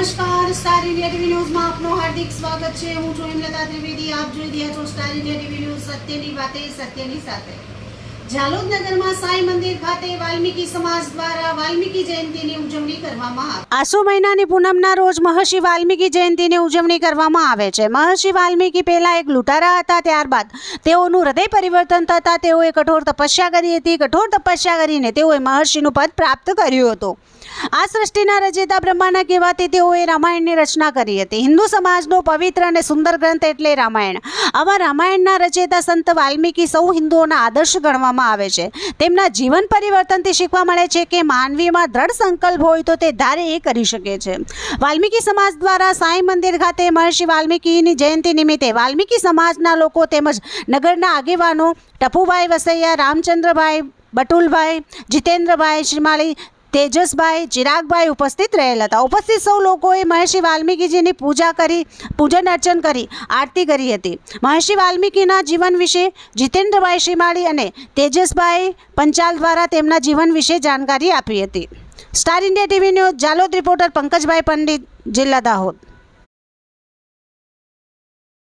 નમસ્કાર star India TV ન્યૂઝમાં આપનો હાર્દિક સ્વાગત છે. હું છું હિમલતા ત્રિવેદી. આપ જોઈ રહ્યા છો સ્ટાર ઇન્ડિયા ટીવી ન્યૂઝ સત્યની વાતે, સત્યની સાથે. વાલ્મીકી સમાજ દ્વારા મહિનાની પૂનમના રોજ મહર્ષિ વાલ્મીકી જયંતિની ઉજવણી કરવામાં આવે છે. મહર્ષિ વાલ્મીકી પહેલા એક લૂંટારા હતા, ત્યારબાદ તેઓનું હૃદય પરિવર્તન થતાં તેઓએ કઠોર તપસ્યા કરી હતી. કઠોર તપસ્યા કરીને તેઓએ મહર્ષિનું પદ પ્રાપ્ત કર્યું હતું. આ સૃષ્ટિના રચયિતા બ્રહ્માના કહેવાથી તેઓએ રામાયણની રચના કરી હતી. હિન્દુ સમાજનો પવિત્ર અને સુંદર ગ્રંથ એટલે રામાયણ. આવા રામાયણના રચયિતા સંત વાલ્મીકી સૌ હિન્દુઓના આદર્શ ગણવામાં આવે છે. તેમના જીવન પરિવર્તનથી શીખવા મળે છે કે માનવીમાં દ્રઢ સંકલ્પ હોય તો તે ધારે એ કરી શકે છે. વાલ્મીકી સમાજ દ્વારા સાંઈ મંદિર ખાતે મહર્ષિ વાલ્મીકીની જયંતિ નિમિત્તે વાલ્મીકી સમાજના લોકો તેમજ નગરના આગેવાનો ટપુભાઈ વસૈયા, રામચંદ્રભાઈ, બટુલભાઈ, જીતેન્દ્રભાઈ, શ્રીમાળી તેજસભાઈ, ચિરાગભાઈ ઉપસ્થિત રહેલ હતા. ઉપસ્થિત સૌ લોકોએ મહર્ષિ વાલ્મીકીજીની પૂજા કરી, પૂજન અર્ચન કરી, આરતી કરી હતી. મહર્ષિ વાલ્મીકીના જીવન વિશે જીતેન્દ્રભાઈ શ્રીમાળી અને તેજસભાઈ પંચાલ દ્વારા તેમના જીવન વિશે જાણકારી આપી હતી. Star India TV news, Jhalod reporter Pankajbhai Pandit, જિલ્લા દાહોદ.